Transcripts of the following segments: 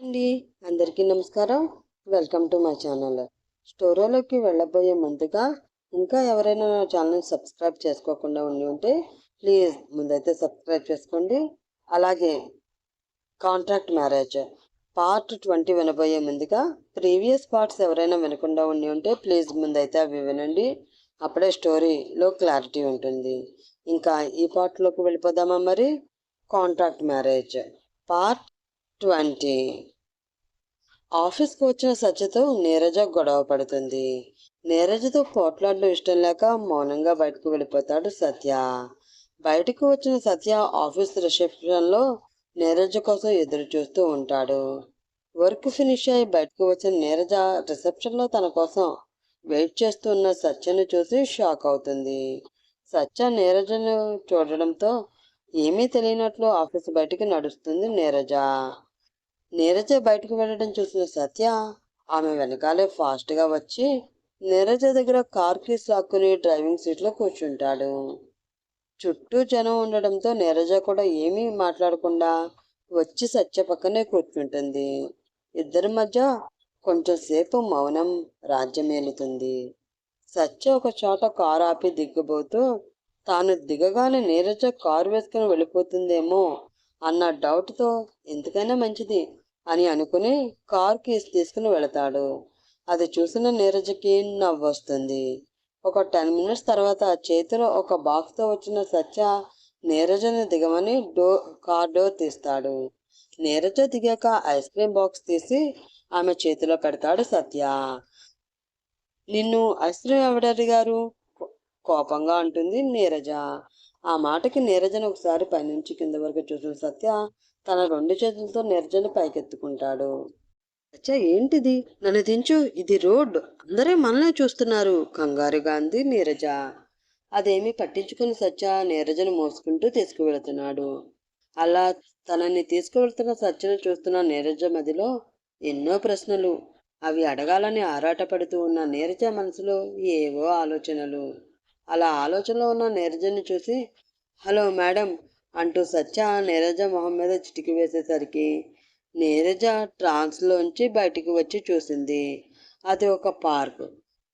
అండి. అందరికీ నమస్కారం. Welcome to my channel. స్టోరీలోకి వెళ్ళబోయే ముందుగా ఇంకా ఎవరైనా నా ఛానల్ సబ్స్క్రైబ్ చేసుకోకుండా ఉండి ఉంటే ప్లీజ్ ముందైతే సబ్స్క్రైబ్ చేసుకోండి. అలాగే కాంట్రాక్ట్ మ్యారేజ్ పార్ట్ ట్వంటీ వినబోయే ముందుగా ప్రీవియస్ పార్ట్స్ ఎవరైనా వినకుండా ఉండి ఉంటే ప్లీజ్ ముందైతే అవి వినండి. అప్పుడే స్టోరీలో క్లారిటీ ఉంటుంది. ఇంకా ఈ పార్ట్లోకి వెళ్ళిపోదామా మరి? కాంట్రాక్ట్ మ్యారేజ్ పార్ట్ ట్వంటీ ఆఫీస్కి వచ్చిన సత్యతో నీరజ గొడవ పడుతుంది. నీరజతో పోట్లాడడం ఇష్టం లేక మౌనంగా బయటకు వెళ్ళిపోతాడు సత్య. బయటకు వచ్చిన సత్య ఆఫీస్ రిసెప్షన్లో నీరజ కోసం ఎదురు చూస్తూ ఉంటాడు. వర్క్ ఫినిష్ అయి బయటకు వచ్చిన నీరజ రిసెప్షన్లో తన కోసం వెయిట్ చేస్తున్న సత్యను చూసి షాక్ అవుతుంది. సత్య నీరజను చూడడంతో ఏమీ తెలియనట్లు ఆఫీస్ బయటికి నడుస్తుంది నీరజ. నీరజ బయటకు వెళ్ళడం చూసిన సత్య ఆమె వెనకాలే ఫాస్ట్గా వచ్చి నీరజ దగ్గర కార్ కీస్ లాక్కుని డ్రైవింగ్ సీట్లో కూర్చుంటాడు. చుట్టూ జనం ఉండడంతో నీరజ కూడా ఏమీ మాట్లాడకుండా వచ్చి సత్య పక్కనే కూర్చుంటుంది. ఇద్దరి మధ్య కొంచెం సేపు మౌనం రాజ్యమేలుతుంది సత్య ఒక చోట కారు ఆపి దిగ్గబోతూ తాను దిగగానే నీరజ కారు వేసుకుని వెళ్ళిపోతుందేమో అన్న డౌట్తో ఎందుకైనా మంచిది అని అనుకుని కార్ కీస్ తీసుకుని వెళతాడు. అది చూసిన నీరజకి నవ్వొస్తుంది. ఒక టెన్ మినిట్స్ తర్వాత చేతిలో ఒక బాక్స్తో వచ్చిన సత్య నీరజని దిగమని డోర్ కార్ డోర్ తీస్తాడు. నీరజ దిగాక ఐస్ క్రీమ్ బాక్స్ తీసి ఆమె చేతిలో పెడతాడు సత్య. నిన్ను ఐస్ క్రీమ్ ఎవడడిగారు కోపంగా అంటుంది నీరజ. ఆ మాటకి నీరజను ఒకసారి పైనుంచి కింద వరకు చూసిన సత్య తన రెండు చేతులతో నిర్జన పైకెత్తుకుంటాడు. అచ్చా ఏంటిది? నన్ను దించు ఇది రోడ్ అందరే మనల్ని చూస్తున్నారు కంగారుగా అంది నీరజ. అదేమి పట్టించుకుని సత్య నీరజను మోసుకుంటూ తీసుకువెళుతున్నాడు. అలా తనని తీసుకువెళ్తున్న సత్యను చూస్తున్న నీరజ మదిలో ఎన్నో ప్రశ్నలు. అవి అడగాలని ఆరాటపడుతూ ఉన్న నీరజ మనసులో ఏవో ఆలోచనలు. అలా ఆలోచనలో ఉన్న నీరజని చూసి హలో మేడం అంటూ సత్య నీరజ మొహం మీద చిటికి వేసేసరికి నీరజ ట్రాన్స్లోంచి బయటికి వచ్చి చూసింది. అది ఒక పార్క్.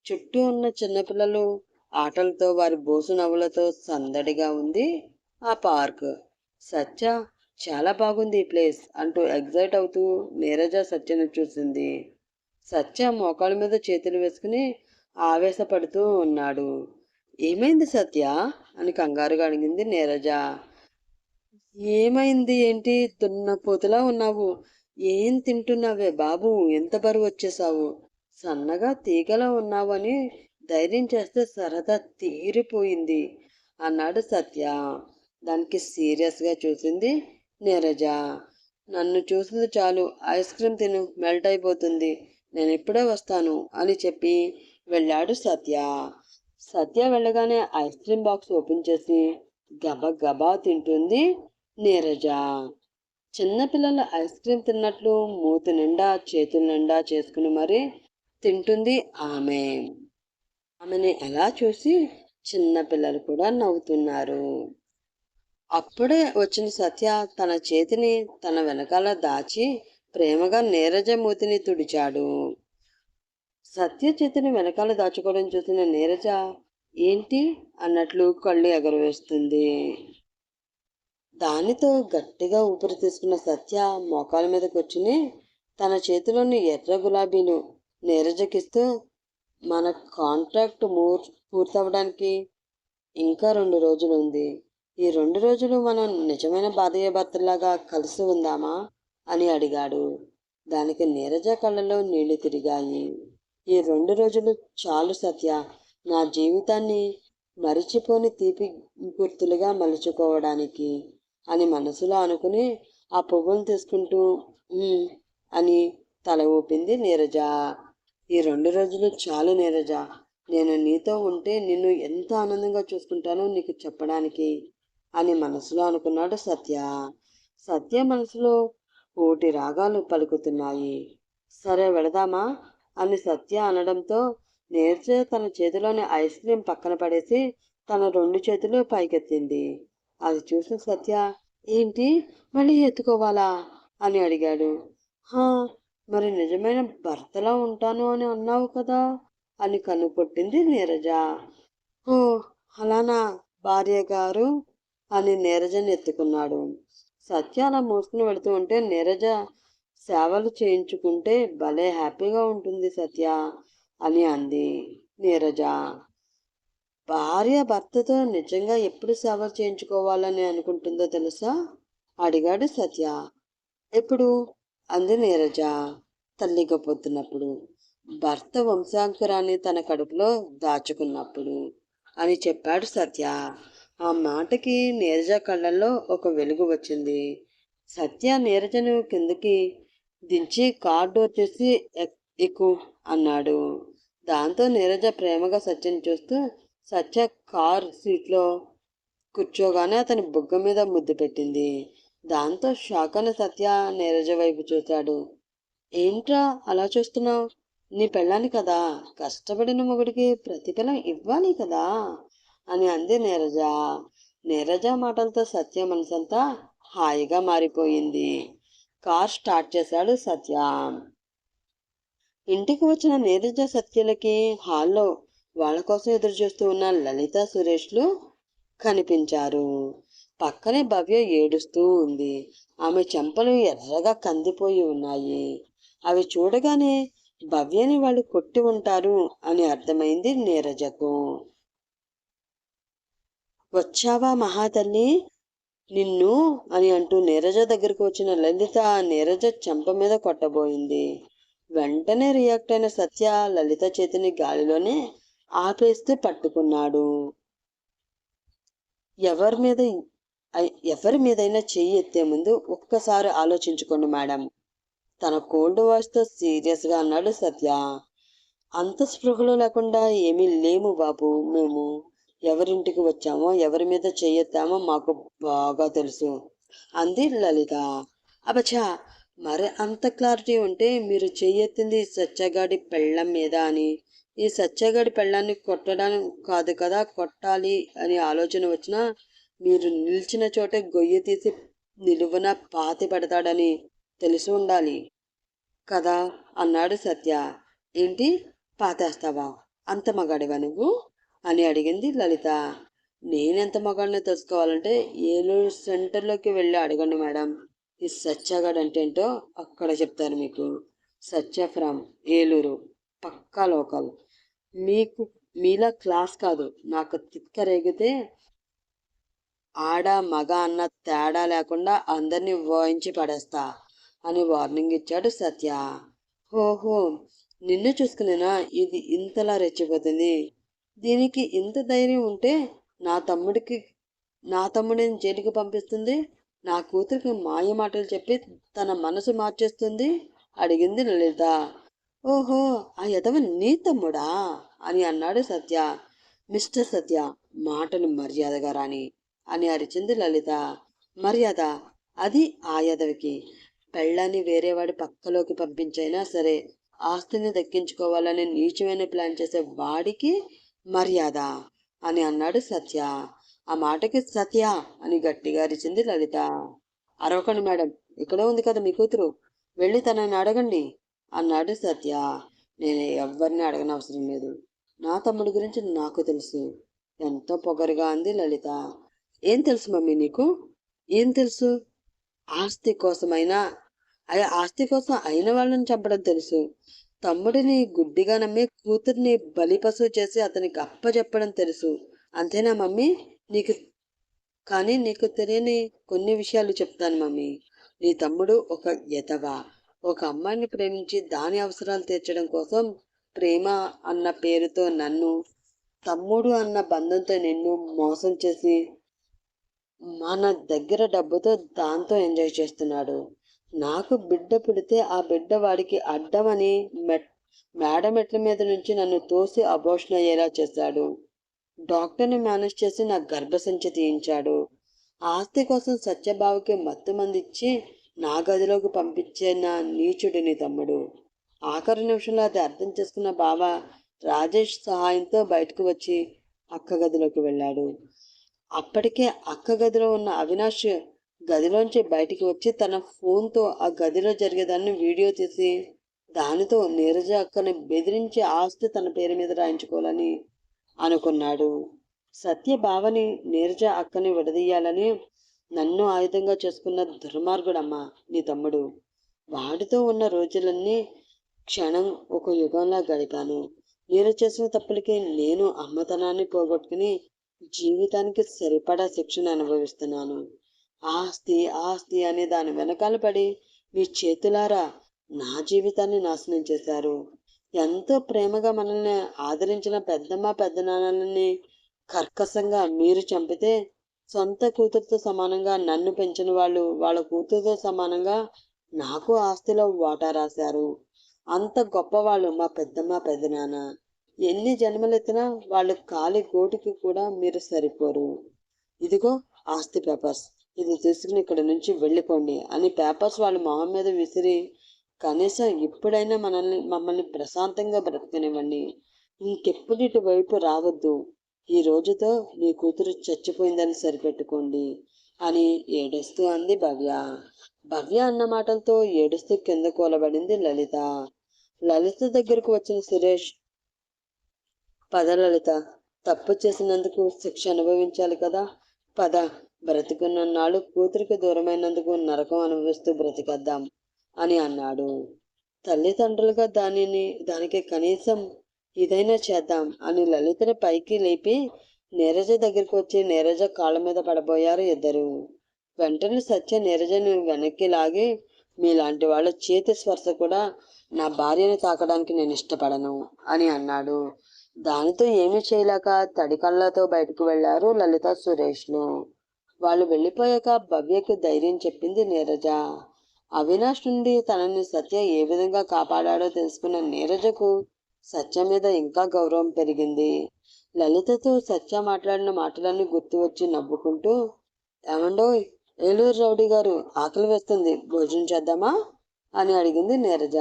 చుట్టూ ఉన్న చిన్నపిల్లలు ఆటలతో వారి బోసు నవ్వులతో సందడిగా ఉంది ఆ పార్క్. సత్య చాలా బాగుంది ఈ ప్లేస్ అంటూ ఎగ్జైట్ అవుతూ నీరజ సత్యను చూసింది. సత్య మోకాళ్ళ మీద చేతులు వేసుకుని ఆవేశపడుతూ ఉన్నాడు. ఏమైంది సత్య? అని కంగారుగా అడిగింది నీరజ. ఏమైంది ఏంటి? దున్నపోతులా ఉన్నావు. ఏం తింటున్నావే బాబు? ఎంత బరువు వచ్చేసావు సన్నగా తీగలా ఉన్నావు అని ధైర్యం చేస్తే సరదా తీరిపోయింది అన్నాడు సత్య. దానికి సీరియస్గా చూసింది నీరజ. నన్ను చూసింది చాలు. ఐస్ క్రీమ్ తిను. మెల్ట్ అయిపోతుంది. నేను ఇప్పుడే వస్తాను అని చెప్పి వెళ్ళాడు సత్య. సత్య వెళ్ళగానే ఐస్ క్రీమ్ బాక్స్ ఓపెన్ చేసి గబ గబా తింటుంది నీరజ. చిన్నపిల్లలు ఐస్ క్రీమ్ తిన్నట్లు మూతి నిండా చేతుల నిండా చేసుకుని మరి తింటుంది ఆమె. ఆమెని ఎలా చూసి చిన్నపిల్లలు కూడా నవ్వుతున్నారు. అప్పుడే వచ్చిన సత్య తన చేతిని తన వెనకాల దాచి ప్రేమగా నీరజ మూతిని తుడిచాడు. సత్య చేతిని వెనకాల దాచుకోవడం చూసిన నీరజ ఏంటి? అన్నట్లు కళ్ళు ఎగరవేస్తుంది. దానితో గట్టిగా ఊపిరి తీసుకున్న సత్య మోకాల మీద కూర్చుని తన చేతిలోని ఎర్ర గులాబీలు నీరజకిస్తూ మన కాంట్రాక్ట్ మూర్ పూర్తవడానికి ఇంకా రెండు రోజులు ఉంది. ఈ రెండు రోజులు మనం నిజమైన బాధయ్య భర్తలాగా కలిసి ఉందామా? అని అడిగాడు. దానికి నీరజ కళ్ళలో నీళ్ళు తిరిగాయి. ఈ రెండు రోజులు చాలు సత్య. నా జీవితాన్ని మరిచిపోని తీపి గుర్తులుగా మలుచుకోవడానికి అని మనసులో అనుకుని ఆ పువ్వును తీసుకుంటూ అని తల ఊపింది నీరజ. ఈ రెండు రోజులు చాలు నీరజ. నేను నీతో ఉంటే నిన్ను ఎంత ఆనందంగా చూసుకుంటానో నీకు చెప్పడానికి అని మనసులో అనుకున్నాడు సత్య. సత్య మనసులో కోటి రాగాలు పలుకుతున్నాయి. సరే వెళదామా అని సత్య అనడంతో నేర్చే తన చేతిలోని ఐస్ క్రీం పక్కన పడేసి తన రెండు చేతులు పైకెత్తింది. అది చూసిన సత్య ఏంటి? మళ్ళీ ఎత్తుకోవాలా? అని అడిగాడు. హా మరి నిజమైన భర్తలా ఉంటాను అని అన్నావు కదా? అని కనుకొట్టింది నీరజ. ఓ అలానా భార్య గారు అని నీరజని ఎత్తుకున్నాడు. సత్య అలా మోసుకుని వెళుతూ ఉంటే నీరజ సేవలు చేయించుకుంటే భలే హ్యాపీగా ఉంటుంది సత్య అని అంది నీరజ. భార్య భర్తతో నిజంగా ఎప్పుడు సేవ చేయించుకోవాలని అనుకుంటుందో తెలుసా? అడిగాడు సత్య. ఎప్పుడు? అంది నీరజ తల్లిగా పొద్దున్నప్పుడు భర్త వంశాంకురాన్ని తన కడుపులో దాచుకున్నప్పుడు అని చెప్పాడు సత్య. ఆ మాటకి నీరజ కళ్ళల్లో ఒక వెలుగు వచ్చింది. సత్య నీరజను కిందకి దించి కార్డు వచ్చేసి ఎక్కు అన్నాడు. దాంతో నీరజ ప్రేమగా సత్యని చూస్తూ సత్య కార్ సీట్లో కూర్చోగానే అతని బుగ్గ మీద ముద్దు పెట్టింది. దాంతో షాక్ అని సత్య నీరజ వైపు చూశాడు. ఏంట్రా అలా చూస్తున్నావు? నీ పెళ్ళాని కదా? కష్టపడిన మొగుడికి ప్రతిఫలం ఇవ్వాలి కదా? అని అంది నీరజ. నీరజ మాటలతో సత్య మనసంతా హాయిగా మారిపోయింది. కార్ స్టార్ట్ చేశాడు సత్య. ఇంటికి వచ్చిన నీరజ సత్యలకి హాల్లో వాళ్ళ కోసం ఎదురు చూస్తూ ఉన్న లలిత సురేష్లు కనిపించారు. పక్కనే భవ్య ఏడుస్తూ ఉంది. ఆమె చెంపలు ఎర్రగా కందిపోయి ఉన్నాయి. అవి చూడగానే భవ్యని వాళ్ళు కొట్టి ఉంటారు అని అర్థమైంది నీరజకు. వచ్చావా మహాతల్లి? నిన్ను అని అంటూ నీరజ దగ్గరకు వచ్చిన లలిత నీరజ చెంప మీద కొట్టబోయింది. వెంటనే రియాక్ట్ అయిన సత్య లలిత చేతిని గాలిలోనే ఆపేస్తూ పట్టుకున్నాడు. ఎవరి మీద ఎవరి మీదైనా చెయ్యి ఎత్తే ముందు ఒక్కసారి ఆలోచించుకోండి మేడం. తన కోల్డ్ వాయిస్తో సీరియస్గా అన్నాడు సత్య. అంత స్పృహలు లేకుండా ఏమీ లేము బాబు. మేము ఎవరింటికి వచ్చామో ఎవరి మీద చెయ్యెత్తామో మాకు బాగా తెలుసు. అంది లలిత. అబచా మరి అంత క్లారిటీ ఉంటే మీరు చెయ్యెత్తింది సత్యగాడి పెళ్ళం మీద అని. ఈ సత్యగడి పెళ్ళాన్ని కొట్టడానికి కాదు కదా కొట్టాలి అని ఆలోచన వచ్చినా మీరు నిలిచిన చోటే గొయ్యి తీసి నిలువున పాతి పెడతాడని తెలిసి ఉండాలి. కదా అన్నాడు సత్య. ఏంటి? పాతేస్తావా? అంత మగాడివా నువ్వు? అని అడిగింది లలిత. నేనెంత మగాడిని తెలుసుకోవాలంటే ఏలూరు సెంటర్లోకి వెళ్ళి అడగండి మేడం. ఈ సత్యగాడ్ అంటే ఏంటో అక్కడ చెప్తారు మీకు. సత్య ఫ్రమ్ ఏలూరు పక్కా లోకల్. మీకు మీలా క్లాస్ కాదు. నాకు తిక్క రేగితే ఆడ మగ అన్న తేడా లేకుండా అందరినీ వాయించి పడేస్తా అని వార్నింగ్ ఇచ్చాడు సత్య. హోహో నిన్ను చూసుకునేనా? ఇది ఇంతలా రెచ్చిపోతుంది. దీనికి ఇంత ధైర్యం ఉంటే నా తమ్ముడికి నా తమ్ముడిని జైలుకి పంపిస్తుంది? నా కూతురికి మాయ మాటలు చెప్పి తన మనసు మార్చేస్తుంది? అడిగింది లలిత. ఓహో ఆ యదవ నీ తమ్ముడా? అని అన్నాడు సత్య. మిస్టర్ సత్య మాటను మర్యాదగా రాని అని అరిచింది లలిత. మర్యాద అది ఆ యదవికి. పెళ్ళాన్ని వేరేవాడి పక్కలోకి పంపించైనా సరే ఆస్తిని దక్కించుకోవాలని నీచమైన ప్లాన్ చేసే వాడికి మర్యాద అని అన్నాడు సత్య. ఆ మాటకి సత్య అని గట్టిగా అరిచింది లలిత. అరవకండి మేడం ఇక్కడ ఉంది కదా మీ కూతురు. వెళ్ళి తనని అడగండి. అన్నాడు సత్య. నేను ఎవరిని అడగనవసరం లేదు. నా తమ్ముడి గురించి నాకు తెలుసు. ఎంతో పొగరుగా అంది లలిత. ఏం తెలుసు మమ్మీ నీకు? ఏం తెలుసు? ఆస్తి కోసమైనా? ఆస్తి కోసం అయిన వాళ్ళని చంపడం తెలుసు. తమ్ముడిని గుడ్డిగా నమ్మి కూతుర్ని బలిపశు చేసి అతనికి అప్పచెప్పడం తెలుసు. అంతేనా మమ్మీ? నీకు కానీ నీకు తెలియని కొన్ని విషయాలు చెప్తాను మమ్మీ. నీ తమ్ముడు ఒక ఎతవ ఒక అమ్మాయిని ప్రేమించి దాని అవసరాలు తీర్చడం కోసం ప్రేమ అన్న పేరుతో నన్ను తమ్ముడు అన్న బంధంతో నిన్ను మోసం చేసి మన దగ్గర డబ్బుతో దాంతో ఎంజాయ్ చేస్తున్నాడు. నాకు బిడ్డ పుడితే ఆ బిడ్డ వాడికి అడ్డమని మెట్ మేడ మెట్ల మీద నుంచి నన్ను తోసి అబోషన్ అయ్యేలా చేశాడు. డాక్టర్ని మేనేజ్ చేసి నా గర్భసంచి తీయించాడు. ఆస్తి కోసం సత్యబావుకి మత్తు మందిచ్చి నా గదిలోకి పంపించే నా నీచుడిని తమ్ముడు. ఆఖరి నిమిషంలో అది అర్థం చేసుకున్న బావ రాజేష్ సహాయంతో బయటకు వచ్చి అక్క గదిలోకి వెళ్ళాడు. అప్పటికే అక్క గదిలో ఉన్న అవినాష్ గదిలోంచి బయటికి వచ్చి తన ఫోన్తో ఆ గదిలో జరిగేదాన్ని వీడియో తీసి దానితో నీరజ అక్కని బెదిరించి ఆస్తి తన పేరు మీద రాయించుకోవాలని అనుకున్నాడు. సత్య భావని నీరజ అక్కని విడదీయాలని నన్ను ఆయుధంగా చేసుకున్న దుర్మార్గుడమ్మా నీ తమ్ముడు. వాడితో ఉన్న రోజులన్నీ క్షణం ఒక యుగంలా గడిపాను. నేను చేసిన తప్పులకి నేను అమ్మతనాన్ని పోగొట్టుకుని జీవితానికి సరిపడా శిక్షను అనుభవిస్తున్నాను. ఆస్తి ఆస్తి అనే దాని వెనకాల పడి మీ చేతులారా నా జీవితాన్ని నాశనం చేశారు. ఎంతో ప్రేమగా మనల్ని ఆదరించిన పెద్దమ్మ పెద్దనాన్నలని కర్కశంగా మీరు చంపితే సొంత కూతురుతో సమానంగా నన్ను పెంచిన వాళ్ళు వాళ్ళ కూతురుతో సమానంగా నాకు ఆస్తిలో వాటా రాశారు. అంత గొప్పవాళ్ళు మా పెద్దమ్మ పెద్దనాన్న. ఎన్ని జన్మలెత్తినా వాళ్ళు కాలి గోటికి కూడా మీరు సరిపోరు. ఇదిగో ఆస్తి పేపర్స్. ఇది తీసుకుని ఇక్కడ నుంచి వెళ్ళిపోండి అని పేపర్స్ వాళ్ళ మొహం మీద విసిరి కనీసం ఇప్పుడైనా మనల్ని మమ్మల్ని ప్రశాంతంగా బ్రతకనివ్వండి. ఇంకెప్పుడు ఇటువైపు రావద్దు. ఈ రోజుతో మీ కూతురు చచ్చిపోయిందని సరిపెట్టుకోండి అని ఏడుస్తూ అంది భవ్య. భవ్య అన్న మాటలతో ఏడుస్తూ కింద కూలబడింది లలిత. లలిత దగ్గరకు వచ్చిన సురేష్ పద లలిత తప్పు చేసినందుకు శిక్ష అనుభవించాలి కదా. పద బ్రతికున్నన్నాళ్ళు కూతురికి దూరమైనందుకు నరకం అనుభవిస్తూ బ్రతికద్దాం అని అన్నాడు. తల్లిదండ్రులుగా దానిని దానికి కనీసం ఇదైనా చేద్దాం అని లలితని పైకి లేపి నీరజ దగ్గరికి వచ్చి నీరజ కాళ్ళ మీద పడబోయారు ఇద్దరు. వెంటనే సత్య నీరజని వెనక్కి లాగి మీలాంటి వాళ్ళ చేతి స్పర్శ కూడా నా భార్యను తాకడానికి నేను ఇష్టపడను అని అన్నాడు. దానితో ఏమీ చేయలేక తడి కళ్ళతో బయటకు వెళ్ళారు లలిత సురేష్లు వాళ్ళు వెళ్ళిపోయాక భవ్యకు ధైర్యం చెప్పింది నీరజ. అవినాష్ నుండి తనని సత్య ఏ విధంగా కాపాడాడో తెలుసుకున్న నీరజకు సత్య మీద ఇంకా గౌరవం పెరిగింది. లలితతో సత్య మాట్లాడిన మాటలన్నీ గుర్తు వచ్చి నవ్వుకుంటూ ఏమండో ఏలూరు రౌడీ గారు ఆకలి వేస్తుంది భోజనం చేద్దామా? అని అడిగింది నీరజ.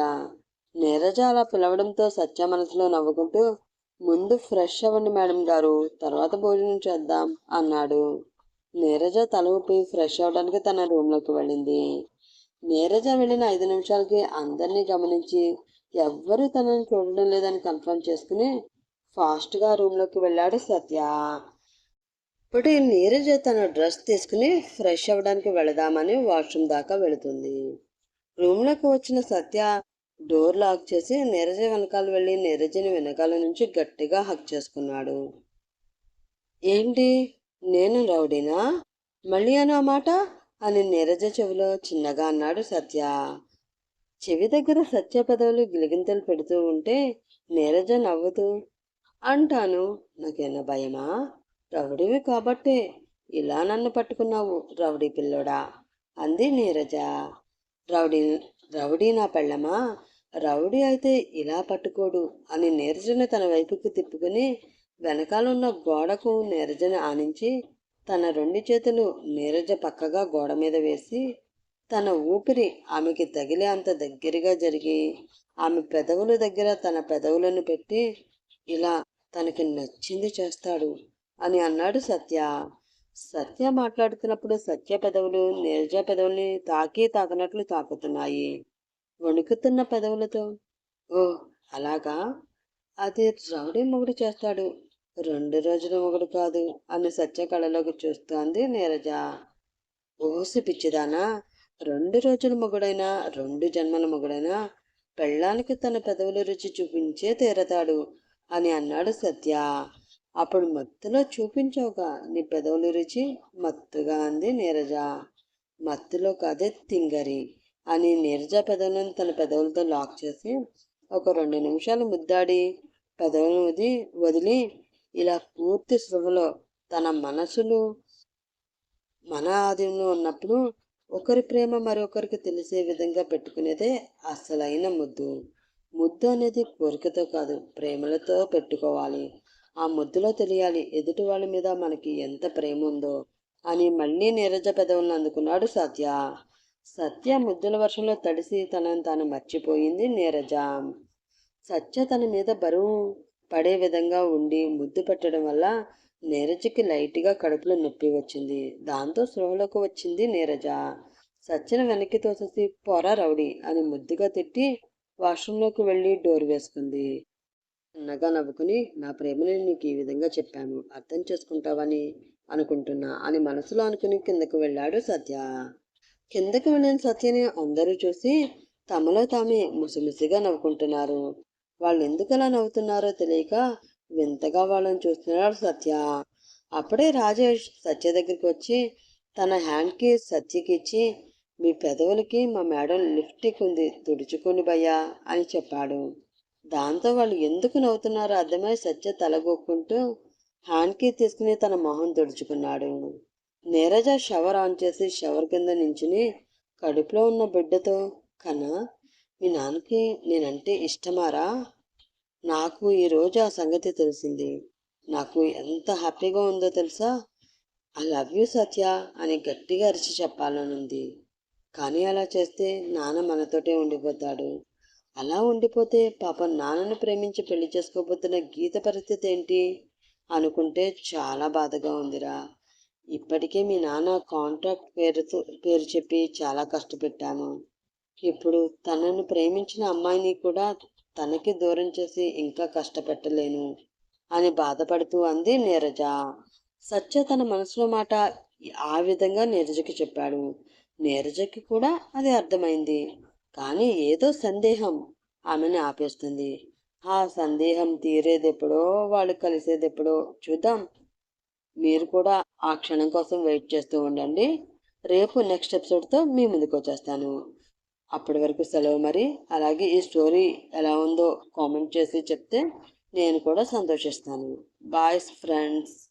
నీరజ అలా పిలవడంతో సత్య మనసులో నవ్వుకుంటూ ముందు ఫ్రెష్ అవ్వండి మేడం గారు తర్వాత భోజనం చేద్దాం అన్నాడు. నీరజ తల ఊపి ఫ్రెష్ అవడానికి తన రూమ్లోకి వెళ్ళింది. నీరజ వెళ్ళిన ఐదు నిమిషాలకి అందరినీ గమనించి ఎవ్వరూ తనని చూడడం లేదని కన్ఫర్మ్ చేసుకుని ఫాస్ట్గా రూమ్లోకి వెళ్ళాడు సత్య. ఇప్పుడు నీరజ తన డ్రెస్ తీసుకుని ఫ్రెష్ అవ్వడానికి వెళదామని వాష్రూమ్ దాకా వెళుతుంది. రూమ్లోకి వచ్చిన సత్య డోర్ లాక్ చేసి నీరజ వెనకాల వెళ్ళి నీరజని వెనకాల నుంచి గట్టిగా హక్ చేసుకున్నాడు. ఏంటి? నేను రౌడీనా? మళ్ళీ అను అన్నమాట మాట అని నీరజ చెవిలో చిన్నగా అన్నాడు సత్య. చెవి దగ్గర సత్య పదవులు గిలిగింతలు పెడుతూ ఉంటే నీరజ నవ్వుతూ అంటాను నాకేనా భయమా? రౌడీవి కాబట్టే ఇలా నన్ను పట్టుకున్నావు రౌడీ పిల్లోడా? అంది నీరజ. రౌడీ రౌడీ నా పెళ్ళమా? రౌడీ అయితే ఇలా పట్టుకోడు అని నీరజను తన వైపుకి తిప్పుకుని వెనకాలన్న గోడకు నీరజని ఆనించి తన రెండు చేతులు నీరజ పక్కగా గోడ మీద వేసి తన ఊపిరి ఆమెకి తగిలే అంత దగ్గరగా జరిగి ఆమె పెదవుల దగ్గర తన పెదవులను పెట్టి ఇలా తనకి నచ్చింది చేస్తాడు అని అన్నాడు సత్య. సత్య మాట్లాడుతున్నప్పుడు సత్య పెదవులు నీరజ పెదవుల్ని తాకి తాకినట్లు తాకుతున్నాయి. వణుకుతున్న పెదవులతో ఓ అలాగా? అది రౌడీ మొగుడు చేస్తాడు. రెండు రోజుల మొగుడు కాదు అని సత్య కళలోకి చూస్తోంది నీరజ. ఓసి పిచ్చిదానా? రెండు రోజుల మొగుడైనా రెండు జన్మల మొగుడైనా పెళ్ళానికి తన పెదవుల రుచి చూపించే తీరతాడు అని అన్నాడు సత్య. అప్పుడు మత్తులో చూపించావుగా నీ పెదవుల రుచి మత్తుగా అంది నీరజ. మత్తులో కాదే తింగరి అని నీరజ పెదవులను తన పెదవులతో లాక్ చేసి ఒక రెండు నిమిషాలు ముద్దాడి పెదవులను వది వదిలి ఇలా పూర్తి సృహలో తన మనసులు మన ఆధీనంలో ఉన్నప్పుడు ఒకరి ప్రేమ మరొకరికి తెలిసే విధంగా పెట్టుకునేదే అసలైన ముద్దు. ముద్దు అనేది కోరికతో కాదు ప్రేమలతో పెట్టుకోవాలి. ఆ ముద్దులో తెలియాలి ఎదుటి వాళ్ళ మీద మనకి ఎంత ప్రేమ ఉందో అని మళ్ళీ నీరజ పెదవులను అందుకున్నాడు సత్య. సత్య ముద్దుల వర్షంలో తడిసి తనను తాను మర్చిపోయింది నీరజ. సత్య తన మీద బరువు పడే విధంగా ఉండి ముద్దు పెట్టడం వల్ల నీరజకి లైట్గా కడుపులో నొప్పి వచ్చింది. దాంతో స్పృహలోకి వచ్చింది నీరజ. సత్యన వెనక్కి తోసేసి పొర రౌడీ అని ముద్దుగా తిట్టి వాష్రూంలోకి వెళ్ళి డోర్ వేసుకుంది. చిన్నగా నవ్వుకుని నా ప్రేమని నీకు ఈ విధంగా చెప్పాను. అర్థం చేసుకుంటావని అనుకుంటున్నా అని మనసులో అనుకుని కిందకు వెళ్ళాడు సత్య. కిందకు వెళ్ళిన సత్యని అందరూ చూసి తమలో తామే ముసిముసిగా నవ్వుకుంటున్నారు. వాళ్ళు ఎందుకు అలా నవ్వుతున్నారో తెలియక వింతగా వాళ్ళని చూస్తున్నాడు సత్య. అప్పుడే రాజేష్ సత్య దగ్గరికి వచ్చి తన హ్యాండ్కి సత్యకి ఇచ్చి మీ పెదవులకి మా మేడం లిప్స్టిక్ ఉంది తుడుచుకొని భయ్యా అని చెప్పాడు. దాంతో వాళ్ళు ఎందుకు నవ్వుతున్నారో అర్థమై సత్య తలగొక్కుంటూ హ్యాండ్కి తీసుకుని తన మొహం తుడుచుకున్నాడు. నీరజ షవర్ ఆన్ చేసి షవర్ కింద నించుని కడుపులో ఉన్న బిడ్డతో కన్నా మీ నాన్నకి నేనంటే ఇష్టమారా? నాకు ఈరోజు ఆ సంగతి తెలిసింది. నాకు ఎంత హ్యాపీగా ఉందో తెలుసా? ఐ లవ్ యూ సత్య అని గట్టిగా అరిచి చెప్పాలనుంది. కానీ అలా చేస్తే నాన్న మనతోటే ఉండిపోతాడు. అలా ఉండిపోతే పాపం నాన్నను ప్రేమించి పెళ్ళి చేసుకోబోతున్న గీత పరిస్థితి ఏంటి? అనుకుంటే చాలా బాధగా ఉందిరా. ఇప్పటికే మీ నాన్న కాంట్రాక్ట్ పేరుతో పేరు చెప్పి చాలా కష్టపెట్టాను ఇప్పుడు తనను ప్రేమించిన అమ్మాయిని కూడా తనకి దూరం చేసి ఇంకా కష్టపెట్టలేను అని బాధపడుతూ అంది నీరజ. సత్య తన మనసులో మాట ఆ విధంగా నీరజకి చెప్పాడు. నీరజకి కూడా అది అర్థమైంది. కానీ ఏదో సందేహం ఆమెను ఆపేస్తుంది. ఆ సందేహం తీరేదెప్పుడో వాళ్ళు కలిసేదెప్పుడో చూద్దాం. మీరు కూడా ఆ క్షణం కోసం వెయిట్ చేస్తూ ఉండండి. రేపు నెక్స్ట్ ఎపిసోడ్తో మీ ముందుకు వచ్చేస్తాను. అప్పటి వరకు సెలవు మరి. అలాగే ఈ స్టోరీ ఎలా ఉందో కామెంట్ చేసి చెప్తే నేను కూడా సంతోషిస్తాను. Boys friends.